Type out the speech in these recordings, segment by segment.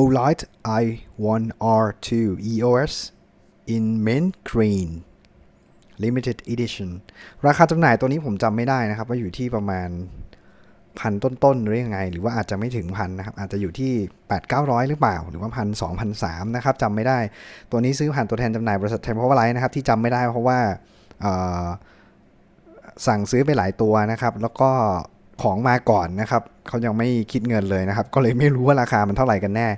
Olight i1R2 EOS in mint green limited edition ราคาจำหน่ายตัวนี้ผมจำไม่ได้นะครับ ว่าอยู่ที่ประมาณพันต้นๆหรือยังไง หรือว่าอาจจะไม่ถึงพันนะครับ อาจจะอยู่ที่ 8 9 0 0 หรือเปล่า หรือว่าพันสองพันสามนะครับจำไม่ได้ ตัวนี้ซื้อผ่านตัวแทนจำหน่ายบริษัท Temple Light นะครับ ที่จำไม่ได้เพราะว่าสั่งซื้อไปหลายตัวนะครับ แล้วก็ ของมาก่อนนะครับเขายังไม่คิดเงินเลยนะครับ ก็เลยไม่รู้ว่าราคามันเท่าไหร่กันแน่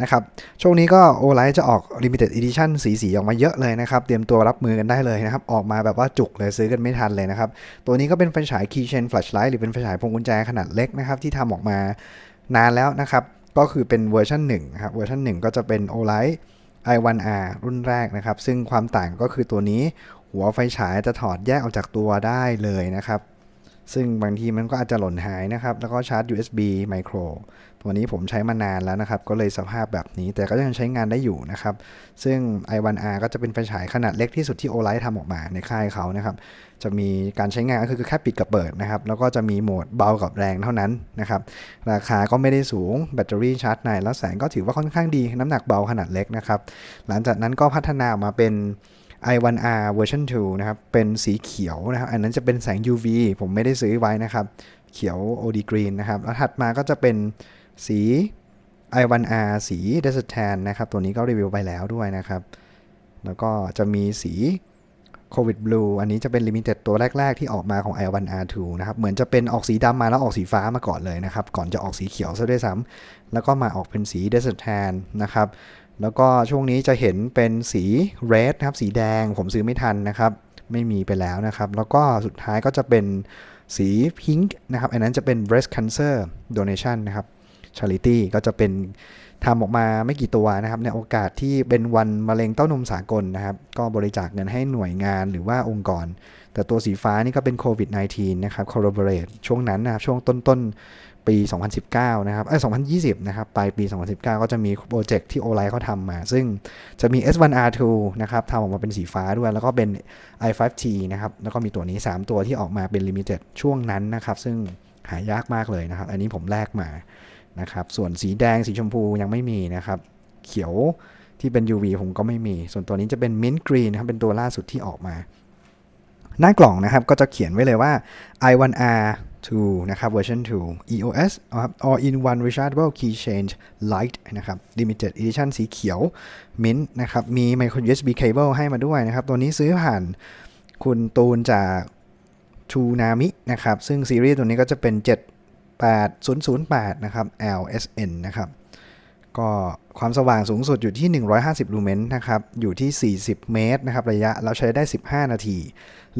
นะครับช่วงนี้ก็โอไลท์จะออก Limited Edition สีสีๆออกมาเยอะเลยนะครับ เตรียมตัวรับมือกันได้เลยนะครับ ออกมาแบบว่าจุกเลยซื้อกันไม่ทันเลยนะครับ ตัวนี้ก็เป็นไฟฉาย Keychain Flashlight หรือเป็นไฟฉายพวงกุญแจขนาดเล็กนะครับ ที่ทำออกมานานแล้วนะครับ ก็คือเป็นเวอร์ชัน1นะครับเวอร์ชัน1 ก็จะเป็น o l i g h t i1R รุ่นแรกนะครับ ซึ่งความต่างก็คือตัวนี้หัวไฟฉายจะถอดแยกออกจากตัวได้เลยนะครับ ซึ่งบางทีมันก็อาจจะหล่นหายนะครับ แล้วก็ชาร์จ USB micro ตัวนี้ผมใช้มานานแล้วนะครับ ก็เลยสภาพแบบนี้ แต่ก็ยังใช้งานได้อยู่นะครับ ซึ่ง i1R ก็จะเป็นไฟฉายขนาดเล็กที่สุดที่ Olight ทำออกมาในค่ายเขานะครับ จะมีการใช้งานก็คือแค่ปิดกับเปิดนะครับ แล้วก็จะมีโหมดเบากับแรงเท่านั้นนะครับ ราคาก็ไม่ได้สูง แบตเตอรี่ชาร์จในแล้วแสงก็ถือว่าค่อนข้างดี น้ำหนักเบาขนาดเล็กนะครับ หลังจากนั้นก็พัฒนามาเป็น i1R เวอร์ชัน2นะครับ เป็นสีเขียวนะครับ อันนั้นจะเป็นแสง UV ผมไม่ได้ซื้อไว้นะครับ เขียว OD Green นะครับ แล้วถัดมาก็จะเป็นสี i1R สี Desert Tan นะครับ ตัวนี้ก็รีวิวไปแล้วด้วยนะครับ แล้วก็จะมีสี Covid Blue อันนี้จะเป็น Limited ตัวแรก ๆ ที่ออกมาของ i1R2 นะครับ เหมือนจะเป็นออกสีดำมาแล้วออกสีฟ้ามาก่อนเลยนะครับ ก่อนจะออกสีเขียวซะด้วยซ้ำแล้วก็มาออกเป็นสี Desert Tan นะครับ แล้วก็ช่วงนี้จะเห็นเป็นสีเรดนะครับสีแดงผมซื้อไม่ทันนะครับ ไม่มีไปแล้วนะครับ แล้วก็สุดท้ายก็จะเป็นสีพิงค์นะครับ อันนั้นจะเป็น breast cancer donation นะครับ charity ก็จะเป็นทำออกมาไม่กี่ตัวนะครับ ในโอกาสที่เป็นวันมะเร็งเต้านมสากลนะครับ ก็บริจาคเงินให้หน่วยงานหรือว่าองค์กร แต่ตัวสีฟ้านี่ก็เป็นโควิด -19 นะครับ collaborate ช่วงนั้นนะครับช่วงต้นๆปี 2019 นะครับ เอ้ย 2020 นะครับ ปลายปี 2019 ก็จะมีโปรเจกต์ที่โอไลเขาทำมา ซึ่งจะมี S1R2 นะครับทำออกมาเป็นสีฟ้าด้วย แล้วก็เป็น i5T นะครับ แล้วก็มีตัวนี้ 3 ตัวที่ออกมาเป็น Limited ช่วงนั้นนะครับ ซึ่งหายากมากเลยนะครับ อันนี้ผมแลกมา นะครับ ส่วนสีแดงสีชมพูยังไม่มีนะครับ เขียวที่เป็น UV ผมก็ไม่มี ส่วนตัวนี้จะเป็น Mint Green นะครับ เป็นตัวล่าสุดที่ออกมา หน้ากล่องนะครับ ก็จะเขียนไว้เลยว่า i1R 2นะครับเวอร์ชัน2 EOS นะครับ all in one rechargeable keychain light นะครับ limited edition สีเขียว mint นะครับ มี micro USB cable ให้มาด้วยนะครับ ตัวนี้ซื้อผ่านคุณตูนจากทูนามินะครับ ซึ่งซีรีส์ตัวนี้ก็จะเป็น 8008 นะครับ LSN นะครับ ก็ความสว่างสูงสุดอยู่ที่ 150 ลูเมนนะครับ อยู่ที่ 40 เมตรนะครับ ระยะแล้วใช้ได้ 15 นาที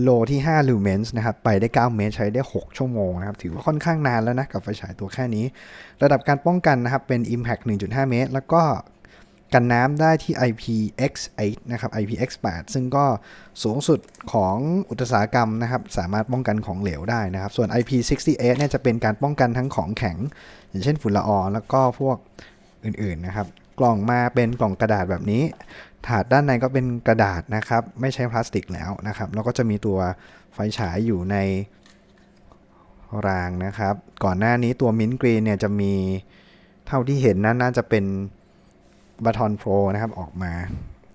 โลที่ 5 ลูเมนส์นะครับ ไปได้ 9 เมตร ใช้ได้ 6 ชั่วโมงนะครับ ถือว่าค่อนข้างนานแล้วนะ กับไฟฉายตัวแค่นี้ ระดับการป้องกันนะครับ เป็น Impact 1.5 เมตร แล้วก็ กันน้ำได้ที่ IPX8 นะครับ IPX8 ซึ่งก็สูงสุดของอุตสาหกรรมนะครับสามารถป้องกันของเหลวได้นะครับ ส่วน IP68 เนี่ยจะเป็นการป้องกันทั้งของแข็ง อย่างเช่นฝุ่นละอองแล้วก็พวกอื่นๆนะครับ กล่องมาเป็นกล่องกระดาษแบบนี้ ถาดด้านในก็เป็นกระดาษนะครับ ไม่ใช้พลาสติกแล้วนะครับ แล้วก็จะมีตัวไฟฉายอยู่ในรางนะครับ ก่อนหน้านี้ตัวมินกรีนเนี่ยจะมีเท่าที่เห็นนั้นน่าจะเป็น บ a ทอนโปรนะครับออกมา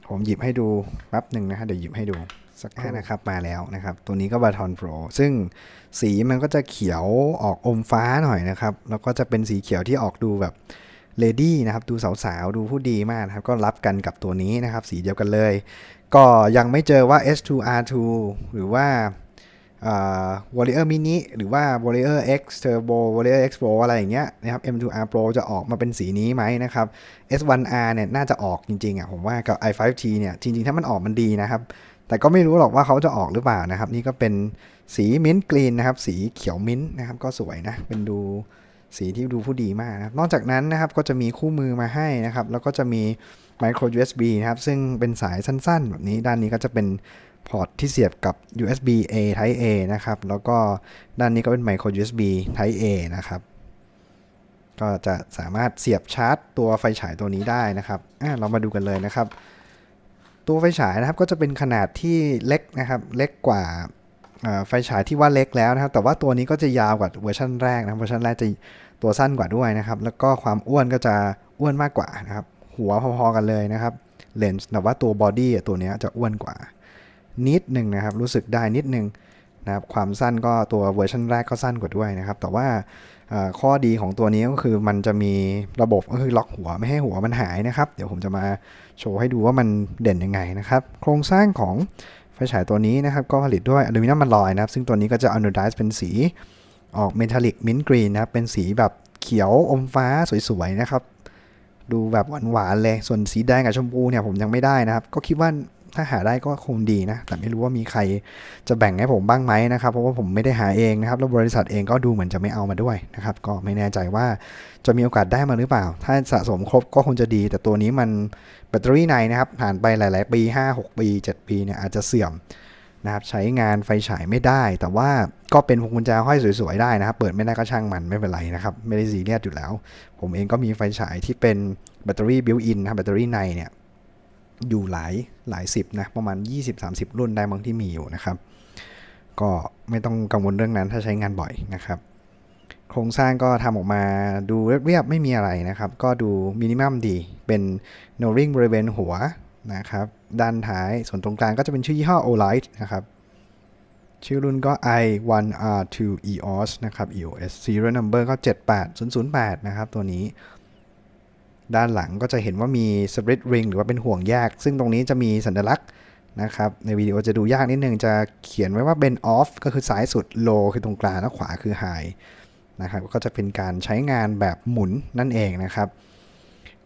ผมหยิบให้ดูแป๊บหนึ่งนะฮะเดี๋ยวหยิบให้ดูสักครู่นะครับมาแล้วนะครับ ตัวนี้ก็บ a ทอนโปรซึ่งสีมันก็จะเขียวออกอมฟ้าหน่อยนะครับ แล้วก็จะเป็นสีเขียวที่ออกดูแบบเลดี้นะครับดูสาวๆ ดูผู้ดีมากนะครับ ก็รับกันกับตัวนี้นะครับ สีเดียวกันเลย ก็ยังไม่เจอว่า S2R2 หรือว่า Warrior Mini หรือว่า Warrior X Turbo Warrior X Pro อะไรอย่างเงี้ยนะครับ M2R Pro จะออกมาเป็นสีนี้ไหมนะครับ S1R เนี่ยน่าจะออกจริงๆอะผมว่ากับ i5T เนี่ยจริงๆ ถ้ามันออกมันดีนะครับ แต่ก็ไม่รู้หรอกว่าเขาจะออกหรือเปล่านะครับ นี่ก็เป็นสีมิ้นท์กรีนนะครับ สีเขียวมิ้นท์นะครับ ก็สวยนะ เป็นดูสีที่ดูผู้ดีมากนะครับ นอกจากนั้นนะครับก็จะมีคู่มือมาให้นะครับ แล้วก็จะมี micro USB นะครับ ซึ่งเป็นสายสั้นๆ แบบนี้ด้านนี้ก็จะเป็น พอร์ตที่เสียบกับ USB A Type A นะครับ แล้วก็ด้านนี้ก็เป็น micro USB Type A นะครับ ก็จะสามารถเสียบชาร์จตัวไฟฉายตัวนี้ได้นะครับอะเรามาดูกันเลยนะครับ ตัวไฟฉายนะครับก็จะเป็นขนาดที่เล็กนะครับ เล็กกว่าไฟฉายที่ว่าเล็กแล้วนะครับ แต่ว่าตัวนี้ก็จะยาวกว่าเวอร์ชันแรกนะเวอร์ชันแรกจะตัวสั้นกว่าด้วยนะครับ แล้วก็ความอ้วนก็จะอ้วนมากกว่านะครับ หัวพอๆกันเลยนะครับเลนส์แต่ว่าตัวบอดี้ตัวนี้จะอ้วนกว่า นิดหนึ่งนะครับ รู้สึกได้นิดหนึ่งนะครับ ความสั้นก็ตัวเวอร์ชันแรกก็สั้นกว่าด้วยนะครับ แต่ว่าข้อดีของตัวนี้ก็คือมันจะมีระบบก็คือล็อกหัวไม่ให้หัวมันหายนะครับ เดี๋ยวผมจะมาโชว์ให้ดูว่ามันเด่นยังไงนะครับ โครงสร้างของไฟฉายตัวนี้นะครับ ก็ผลิตด้วยอลูมิเนียมมันลอยนะครับ ซึ่งตัวนี้ก็จะอน d ด z e เป็นสีออกเมทัลลิกมิน t ์กรีนนะครับ เป็นสีแบบเขียวอมฟ้าสวยๆนะครับ ดูแบบหวานๆเลย ส่วนสีแดงกับชมพูเนี่ยผมยังไม่ได้นะครับ ก็คิดว่า ถ้าหาได้ก็คงดีนะ แต่ไม่รู้ว่ามีใครจะแบ่งให้ผมบ้างไหมนะครับ เพราะว่าผมไม่ได้หาเองนะครับ แล้วบริษัทเองก็ดูเหมือนจะไม่เอามาด้วยนะครับ ก็ไม่แน่ใจว่าจะมีโอกาสได้มาหรือเปล่า ถ้าสะสมครบก็คงจะดี แต่ตัวนี้มันแบตเตอรี่ในนะครับ ผ่านไปหลาย ๆ ปี 5 6 ปี 7 ปีเนี่ยอาจจะเสื่อมนะครับ ใช้งานไฟฉายไม่ได้ แต่ว่าก็เป็นพวงกุญแจห้อยสวย ๆ ได้นะครับ เปิดไม่ได้ก็ช่างมันไม่เป็นไรนะครับ ไม่ได้ซีเรียสอยู่แล้ว ผมเองก็มีไฟฉายที่เป็นแบตเตอรี่บิวอินนะแบตเตอรี่ในเนี่ย อยู่หลายหลายสิบนะประมาณ 20-30 รุ่นได้บางที่มีอยู่นะครับ ก็ไม่ต้องกังวลเรื่องนั้นถ้าใช้งานบ่อยนะครับ โครงสร้างก็ทำออกมาดูเรียบๆไม่มีอะไรนะครับ ก็ดูมินิมัมดี เป็นโนริงบริเวณหัวนะครับ ด้านท้ายส่วนตรงกลางก็จะเป็นชื่อยี่ห้อ Olight นะครับชื่อรุ่นก็ i1r2 eos นะครับ eos serial number ก็ 78008 นะครับ ตัวนี้ ด้านหลังก็จะเห็นว่ามี split ring หรือว่าเป็นห่วงแยก ซึ่งตรงนี้จะมีสัญลักษณ์นะครับ ในวิดีโอจะดูยากนิดนึง จะเขียนไว้ว่าเป็น off ก็คือซ้ายสุด low คือตรงกลางแล้วขวาคือ high นะครับ ก็จะเป็นการใช้งานแบบหมุนนั่นเองนะครับ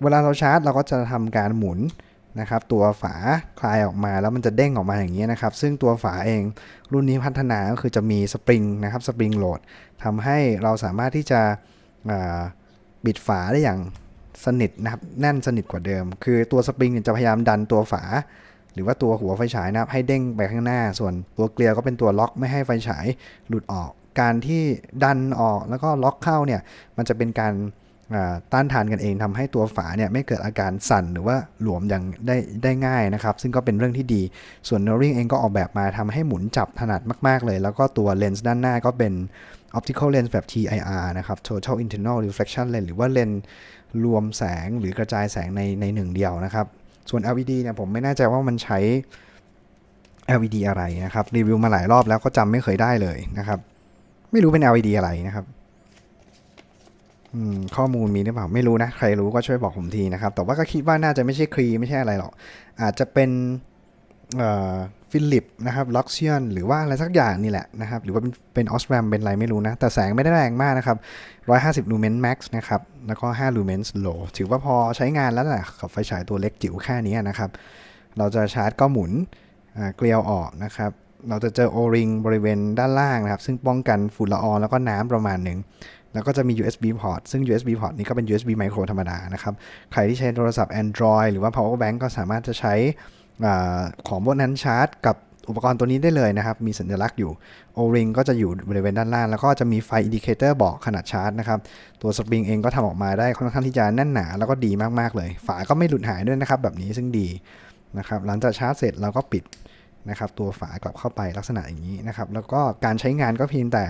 เวลาเราชาร์จเราก็จะทำการหมุนนะครับตัวฝาคลายออกมาแล้วมันจะเด้งออกมาอย่างนี้นะครับ ซึ่งตัวฝาเองรุ่นนี้พัฒนาก็คือจะมีสปริงนะครับสปริงโหลดทำให้เราสามารถที่จะอ่าปิดฝาได้อย่าง สนิทนะครับแน่นสนิทกว่าเดิม คือตัวสปริงจะพยายามดันตัวฝา หรือว่าตัวหัวไฟฉายนะครับให้เด้งไปข้างหน้า ส่วนตัวเกลียวก็เป็นตัวล็อกไม่ให้ไฟฉายหลุดออก การที่ดันออกแล้วก็ล็อกเข้าเนี่ยมันจะเป็นการต้านทานกันเองทำให้ตัวฝาเนี่ยไม่เกิดอาการสั่นหรือว่าหลวมอย่างได้ได้ง่ายนะครับ ซึ่งก็เป็นเรื่องที่ดี ส่วน n o r i n g เองก็ออกแบบมาทำให้หมุนจับถนัดมาก ๆ เลย แล้วก็ตัวเลนส์ด้านหน้าก็เป็น optical lens แบบ TIR นะครับ total internal reflection lens หรือว่าเลนรวมแสงหรือกระจายแสงในในหนึ่งเดียวนะครับ ส่วน LED เนี่ยผมไม่แน่ใจว่ามันใช้ LED อะไรนะครับ รีวิวมาหลายรอบแล้วก็จำไม่เคยได้เลยนะครับ ไม่รู้เป็น LED อะไรนะครับข้อมูลมีหรือเปล่าไม่รู้นะ ใครรู้ก็ช่วยบอกผมทีนะครับ แต่ว่าก็คิดว่าน่าจะไม่ใช่ครีไม่ใช่อะไรหรอก อาจจะเป็น ฟิลิปนะครับล็อกเชียนหรือว่าอะไรสักอย่างนี่แหละนะครับ หรือว่าเป็นเป็นออสแรมเป็นอะไรไม่รู้นะ แต่แสงไม่ได้แรงมากนะครับ 150 ลูเมนแม็กซ์นะครับ แล้วก็ 5 ลูเมนส์โลถือว่าพอใช้งานแล้วแหละกับไฟฉายตัวเล็กจิ๋วแค่นี้นะครับ เราจะชาร์จก็หมุนเกลียวออกนะครับ เราจะเจอโอริงบริเวณด้านล่างนะครับ ซึ่งป้องกันฝุ่นละอองแล้วก็น้ำประมาณหนึ่งแล้วก็จะมี USB port ซึ่ง USB port นี้ก็เป็น USB micro ธรรมดานะครับ ใครที่ใช้โทรศัพท์ Android หรือว่า power bank ก็สามารถจะใช้ ของพวกนั้นชาร์จกับอุปกรณ์ตัวนี้ได้เลยนะครับ มีสัญลักษณ์อยู่ O-ring ก็จะอยู่บริเวณด้านล่าง แล้วก็จะมีไฟอินดิเคเตอร์บอกขนาดชาร์จนะครับ ตัวสปริงเองก็ทำออกมาได้ค่อนข้างที่จะแน่นหนาแล้วก็ดีมากๆเลย ฝาก็ไม่หลุดหายด้วยนะครับ แบบนี้ซึ่งดีนะครับ หลังจากชาร์จเสร็จเราก็ปิดนะครับ ตัวฝากลับเข้าไปลักษณะอย่างนี้นะครับ แล้วก็การใช้งานก็เพียงแต่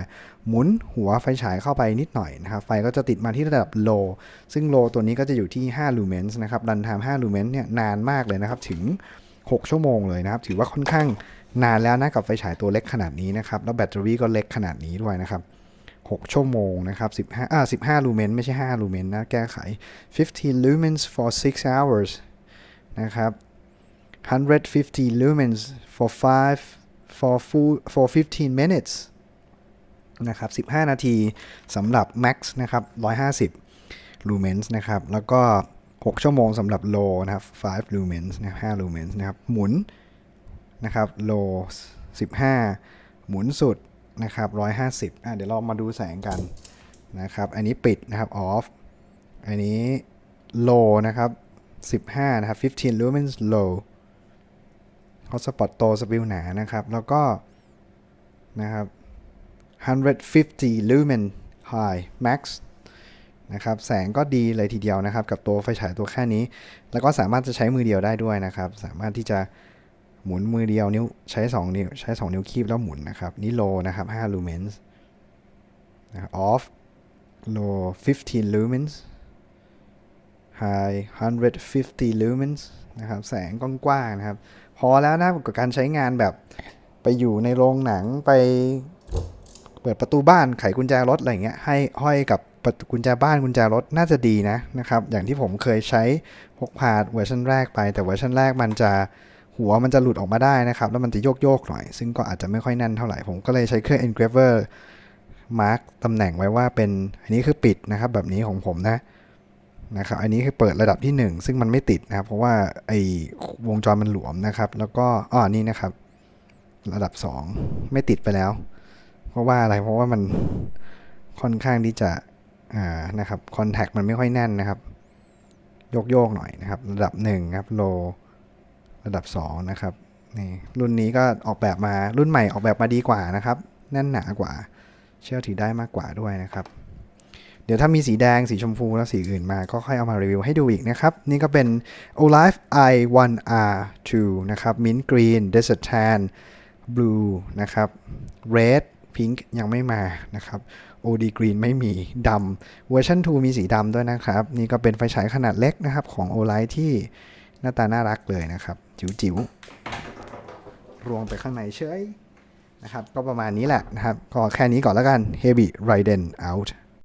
หมุนหัวไฟฉายเข้าไปนิดหน่อยนะครับ ไฟก็จะติดมาที่ระดับ low ซึ่ง low ตัวนี้ก็จะอยู่ที่5 lumens นะครับ รันไทม์5 lumens เนี่ยนานมากเลยนะครับ ถึง 6 ชั่วโมงเลยนะครับ ถือว่าค่อนข้างนานแล้วนะกับไฟฉายตัวเล็กขนาดนี้นะครับ แล้วแบตเตอรี่ก็เล็กขนาดนี้ด้วยนะครับ 6 ชั่วโมงนะครับ 15อ่า15ลูเมนไม่ใช่ 5 ลูเมนนะ แก้ไข 15 lumens for 6 hours นะครับ 150 lumens for 5 for full for 15 minutes นะครับ 15 นาทีสำหรับ max นะครับ 150 lumens นะครับ แล้วก็ 6 ชั่วโมงสำหรับ low นะครับ5 lumens นะครับ5 lumens นะครับ หมุนนะครับ low 15 หมุนสุดนะครับ150อะเดี๋ยวเรามาดูแสงกันนะครับ อันนี้ปิดนะครับ off อันนี้ low นะครับ 15 นะครับ 15 lumens low ฮอตสปอตโตสปิลหนานะครับ แล้วก็นะครับ150 lumen high max นะครับแสงก็ดีเลยทีเดียวนะครับ กับตัวไฟฉายตัวแค่นี้ แล้วก็สามารถจะใช้มือเดียวได้ด้วยนะครับ สามารถที่จะหมุนมือเดียวนิ้วใช้ 2 นิ้วใช้ 2 นิ้วคีบแล้วหมุนนะครับนี่ low นะครับ5 lumens นะครับ off low 15 lumens high 150 lumens นะครับแสงกว้างๆนะครับ พอแล้วนะกับการใช้งานแบบไปอยู่ในโรงหนังไปเปิดประตูบ้านไขกุญแจรถอะไรเงี้ยให้ห้อยกับ กุญแจบ้านกุญแจรถน่าจะดีนะนะครับ อย่างที่ผมเคยใช้พกพาเวอร์ชันแรกไป แต่เวอร์ชันแรกมันจะหัวมันจะหลุดออกมาได้นะครับ แล้วมันจะโยกโยกๆหน่อย ซึ่งก็อาจจะไม่ค่อยแน่นเท่าไหร่ ผมก็เลยใช้เครื่อง engraver มาร์กตำแหน่งไว้ว่าเป็นอันนี้คือปิดนะครับ แบบนี้ของผมนะนะครับ อันนี้คือเปิดระดับที่ 1 ซึ่งมันไม่ติดนะครับ เพราะว่าไอ้วงจรมันหลวมนะครับ แล้วก็อ๋อนี่นะครับ ระดับ 2 ไม่ติดไปแล้ว เพราะว่าอะไรเพราะว่ามันค่อนข้างที่จะ นะครับคอนแทคมันไม่ค่อยแน่นนะครับ โยกโยกๆหน่อยนะครับ ระดับ1ครับโลระดับ2นะครับนี่รุ่นนี้ก็ออกแบบมารุ่นใหม่ออกแบบมาดีกว่านะครับ แน่นหนากว่า เชื่อถือได้มากกว่าด้วยนะครับ เดี๋ยวถ้ามีสีแดงสีชมพูแล้วสีอื่นมาก็ค่อยเอามารีวิวให้ดูอีกนะครับ นี่ก็เป็น Olive i1R2 นะครับ Mint Green Desert Tan Blue นะครับ Red พิงค์ยังไม่มานะครับ OD Green ไม่มีดำเวอร์ชัน2มีสีดำด้วยนะครับ นี่ก็เป็นไฟฉายขนาดเล็กนะครับของ Olive ที่หน้าตาน่ารักเลยนะครับ จิ๋วๆ รวมไปข้างในเฉยนะครับ ก็ประมาณนี้แหละนะครับ ก็แค่นี้ก่อนแล้วกัน Heavy Raiden out